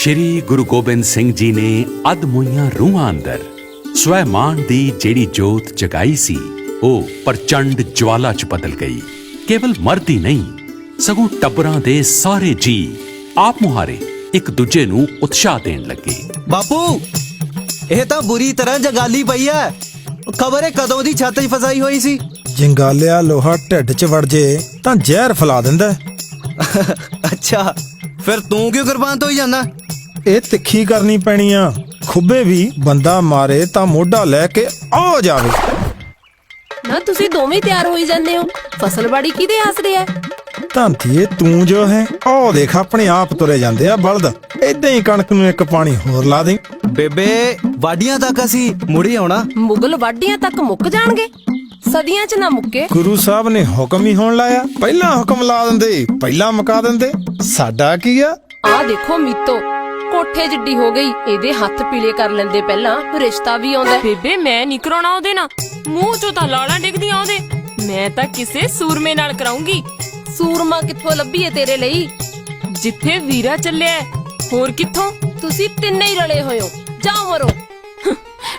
ਸ਼੍ਰੀ ਗੁਰੂ ਗੋਬਿੰਦ ਸਿੰਘ ਜੀ ਨੇ ਅਦਮੁਈਆਂ ਰੂਹਾਂ ਅੰਦਰ ਸਵੈਮਾਨ ਦੀ ਜਿਹੜੀ ਜੋਤ ਜਗਾਈ ਸੀ ਉਹ ਪ੍ਰਚੰਡ ਜਵਾਲਾ ਚ ਬਦਲ ਗਈ। ਕੇਵਲ ਮਰਦ ਹੀ ਨਹੀਂ ਸਗੋਂ ਟੱਬਰਾਂ ਦੇ ਸਾਰੇ ਜੀ ਆਪ ਮੁਹਾਰੇ ਇੱਕ ਦੂਜੇ ਨੂੰ ਉਤਸ਼ਾਹ ਦੇਣ ਲੱਗੇ। ਬਾਪੂ ਇਹ ਤਾਂ ਬੁਰੀ ਤਰ੍ਹਾਂ ਜਗਾਲੀ ਪਈ ਐ। ਖਬਰ ਹੈ ਕਦੋਂ ਦੀ ਛੱਤ 'ਚ ਫਸਾਈ ਹੋਈ ਸੀ? ਜੰਗਾਲਿਆ ਲੋਹਾ ਢਿੱਡ 'ਚ ਵੜ ਜੇ ਤਾਂ ਜ਼ਹਿਰ ਫੈਲਾ ਦਿੰਦਾ। ਅੱਛਾ ਫਿਰ ਤੂੰ ਕਿਉਂ ਕੁਰਬਾਨ ਤੋਂ ਹੀ ਜਾਂਦਾ? ਇਹ ਤਿੱਖੀ ਕਰਨੀ ਪੈਣੀ ਆ ਖੁੱਬੇ ਵੀ ਬੰਦਾ ਮਾਰੇ ਤਾਂ ਮੋਢਾ ਲੈ ਕੇ ਆ ਜਾਵੇ। ਨਾ ਤੁਸੀਂ ਦੋਵੇਂ ਤਿਆਰ ਹੋਈ ਜਾਂਦੇ ਹੋ। ਫਸਲਬਾੜੀ ਕਿਹਦੇ ਆਸਰੇ ਹੈ? ਧੰਤੀਏ ਤੂੰ ਜੋ ਹੈ ਉਹ ਦੇਖ ਆਪਣੇ ਆਪ ਤੁਰੇ ਜਾਂਦੇ ਆ ਬਲਦ। ਏਦਾਂ ਹੀ ਕਣਕ ਨੂੰ ਇੱਕ ਪਾਣੀ ਹੋਰ ਲਾ ਦੇ। ਬੇਬੇ ਵਾਡੀਆਂ ਤੱਕ ਅਸੀਂ ਮੁੜੀ ਆਉਣਾ। ਮੁਗਲ ਵਾਢੀਆਂ ਤੱਕ ਮੁੱਕ ਜਾਣਗੇ। ਸਦੀਆਂ 'ਚ ਨਾ ਮੁੱਕੇ। ਗੁਰੂ ਸਾਹਿਬ ਨੇ ਹੁਕਮ ਹੀ ਹੋਣ ਲਾਇਆ। ਪਹਿਲਾਂ ਹੁਕਮ ਲਾ ਦਿੰਦੇ ਪਹਿਲਾਂ ਮੁਕਾ ਦਿੰਦੇ। ਸਾਡਾ ਕੀ ਆ? ਆਹ ਦੇਖੋ ਮੀਤੋ ਕੋਠੇ ਜਿੱਡੀ ਹੋ ਗਈ ਇਹਦੇ ਹੱਥ ਪੀਲੇ ਕਰ ਲੈਂਦੇ ਪਹਿਲਾਂ ਰਿਸ਼ਤਾ ਵੀ ਆਉਂਦਾ। ਬੇਬੇ ਮੈਂ ਨਹੀਂ ਕਰਾਉਣਾ ਉਹਦੇ ਨਾਲ। ਮੂੰਹ ਚੋਂ ਤਾਂ ਲਾਲਾਂ ਡਿੱਗਦੀਆਂ ਉਹਦੇ। ਮੈਂ ਤਾਂ ਕਿਸੇ ਸੂਰਮੇ ਨਾਲ ਕਰਾਉਂਗੀ। ਸੂਰਮਾ ਕਿੱਥੋਂ ਲੱਭੀਏ ਤੇਰੇ ਲਈ? ਜਿੱਥੇ ਵੀਰਾ ਚੱਲਿਆ ਹੈ। ਹੋਰ ਕਿੱਥੋਂ? ਤੁਸੀਂ ਤਿੰਨੇ ਹੀ ਰਲੇ ਹੋਏ ਹੋ। ਜਾਓ ਮਰੋ।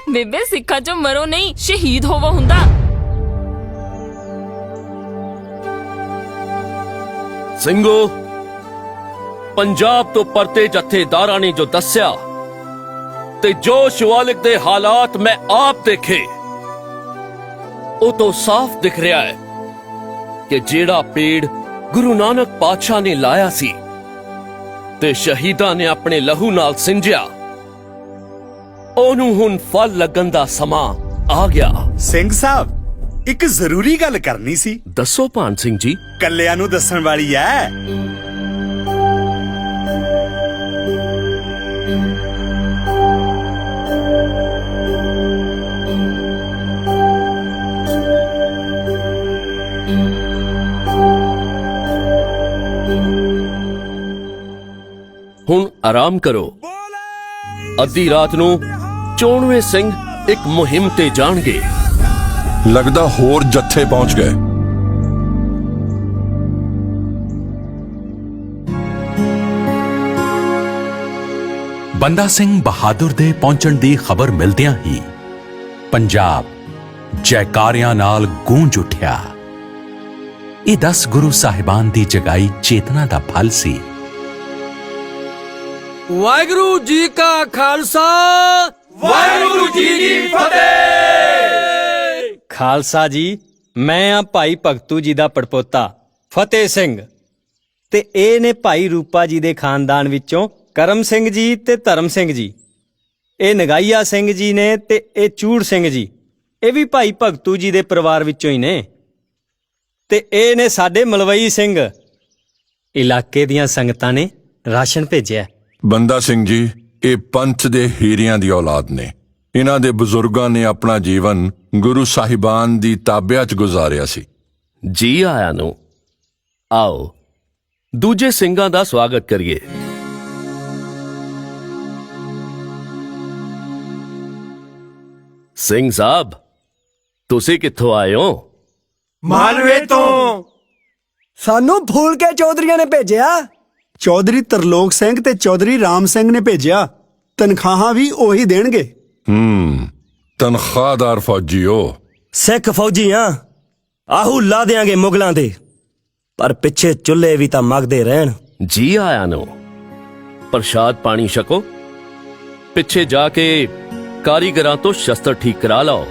ਬੇਬੇ ਸਿੱਖਾਂ ਚੋਂ ਮਰੋ ਨਹੀਂ ਸ਼ਹੀਦ ਹੋਵੋ ਹੁੰਦਾ। ਸਿੰਘੋ, ਪੰਜਾਬ ਤੋਂ ਪਰਤੇ ਜਥੇਦਾਰਾਂ ਨੇ ਜੋ ਦੱਸਿਆ ਤੇ ਜੋ ਸ਼ਿਵਾਲਿਕ ਦੇ ਹਾਲਾਤ ਮੈਂ ਆਪ ਦੇਖੇ, ਉਹ ਤੋਂ ਸਾਫ਼ ਦਿਖ ਰਿਹਾ ਹੈ ਕਿ ਜਿਹੜਾ ਪੇੜ ਗੁਰੂ ਨਾਨਕ ਪਾਤਸ਼ਾਹ ਨੇ ਲਾਇਆ ਸੀ ਤੇ ਸ਼ਹੀਦਾਂ ਨੇ ਆਪਣੇ ਲਹੂ ਨਾਲ ਸਿੰਜਿਆ, ਉਹਨੂੰ ਹੁਣ ਫਲ ਲੱਗਣ ਦਾ ਸਮਾਂ ਆ ਗਿਆ। ਸਿੰਘ ਸਾਹਿਬ ਇੱਕ ਜ਼ਰੂਰੀ ਗੱਲ ਕਰਨੀ ਸੀ। ਦੱਸੋ ਭਾਨ ਸਿੰਘ ਜੀ। ਕੱਲਿਆਂ ਨੂੰ ਦੱਸਣ ਵਾਲੀ ਐ। ਹੁਣ ਆਰਾਮ ਕਰੋ। ਅੱਧੀ ਰਾਤ ਨੂੰ ਚੋਣਵੇਂ ਸਿੰਘ ਇੱਕ ਮੁਹਿੰਮ ਤੇ ਜਾਣਗੇ। ਲੱਗਦਾ ਹੋਰ ਜੱਥੇ ਪਹੁੰਚ ਗਏ। ਬੰਦਾ ਸਿੰਘ ਬਹਾਦਰ ਦੇ ਪਹੁੰਚਣ ਦੀ ਖਬਰ ਮਿਲਦਿਆਂ ਹੀ ਪੰਜਾਬ ਜੈਕਾਰਿਆਂ ਨਾਲ ਗੂੰਜ ਉੱਠਿਆ। ਇਹ ਦਸ ਗੁਰੂ ਸਾਹਿਬਾਨ ਦੀ ਜਗਾਈ ਚੇਤਨਾ ਦਾ ਫਲ ਸੀ। ਵਾਹਿਗੁਰੂ ਜੀ ਕਾ ਖਾਲਸਾ। ਵਾਹਿਗੁਰੂ ਜੀ ਕੀ ਫਤਿਹ। ਖਾਲਸਾ ਜੀ, ਮੈਂ ਆ ਭਾਈ ਭਗਤੂ ਜੀ ਦਾ ਪੜਪੋਤਾ, ਫਤਿਹ ਸਿੰਘ। ਤੇ ਇਹ ਨੇ ਭਾਈ ਰੂਪਾ ਜੀ ਦੇ ਖਾਨਦਾਨ ਵਿੱਚੋਂ ਕਰਮ ਸਿੰਘ ਜੀ ਤੇ ਧਰਮ ਸਿੰਘ ਜੀ। ਇਹ ਨਗਾਈਆ ਸਿੰਘ ਜੀ ਨੇ ਤੇ ਇਹ ਚੂੜ ਸਿੰਘ ਜੀ। ਇਹ ਵੀ ਭਾਈ ਭਗਤੂ ਜੀ ਦੇ ਪਰਿਵਾਰ ਵਿੱਚੋਂ ਹੀ ਨੇ। ਤੇ ਇਹ ਨੇ ਸਾਡੇ ਮਲਵਈ ਸਿੰਘ। ਇਲਾਕੇ ਦੀਆਂ ਸੰਗਤਾਂ ਨੇ ਰਾਸ਼ਨ ਭੇਜਿਆ। ਬੰਦਾ ਸਿੰਘ ਜੀ, ਇਹ ਪੰਥ ਦੇ ਹੀਰਿਆਂ ਦੀ ਔਲਾਦ ਨੇ। ਇਹਨਾਂ ਦੇ ਬਜ਼ੁਰਗਾਂ ਨੇ ਆਪਣਾ ਜੀਵਨ ਗੁਰੂ ਸਾਹਿਬਾਨ ਦੀ ਤਾਬਿਆ 'ਚ ਗੁਜ਼ਾਰਿਆ ਸੀ। ਜੀ ਆਇਆਂ ਨੂੰ। ਆਓ ਦੂਜੇ ਸਿੰਘਾਂ ਦਾ ਸਵਾਗਤ ਕਰੀਏ। ਸਿੰਘ ਸਾਹਿਬ ਤੁਸੀਂ ਕਿੱਥੋਂ ਆਏ ਹੋ? ਮਾਲਵੇ ਤੋਂ। ਸਾਨੂੰ ਫੂਲ ਕੇ ਚੌਧਰੀਆਂ ਨੇ ਭੇਜਿਆ। ਚੌਧਰੀ ਤਰਲੋਕ ਸਿੰਘ ਤੇ ਚੌਧਰੀ ਰਾਮ ਸਿੰਘ ਨੇ ਭੇਜਿਆ। ਤਨਖਾਹਾਂ ਵੀ ਉਹੀ ਦੇਣਗੇ। ਹੂੰ ਤਨਖਾਹਦਾਰ ਫੌਜੀਓ। ਸਿੱਖ ਫੌਜੀਆਂ ਆਹੂ ਲਾ ਦੇਾਂਗੇ ਮੁਗਲਾਂ ਦੇ। ਪਰ ਪਿੱਛੇ ਚੁੱਲ੍ਹੇ ਵੀ ਤਾਂ ਮਗਦੇ ਰਹਿਣ। ਜੀ ਆਇਆਂ ਨੂੰ। ਪ੍ਰਸ਼ਾਦ ਪਾਣੀ ਛਕੋ। ਪਿੱਛੇ ਜਾ ਕੇ ਕਾਰੀਗਰਾਂ ਤੋਂ ਸ਼ਸਤਰ ਠੀਕ ਕਰਾ ਲਓ।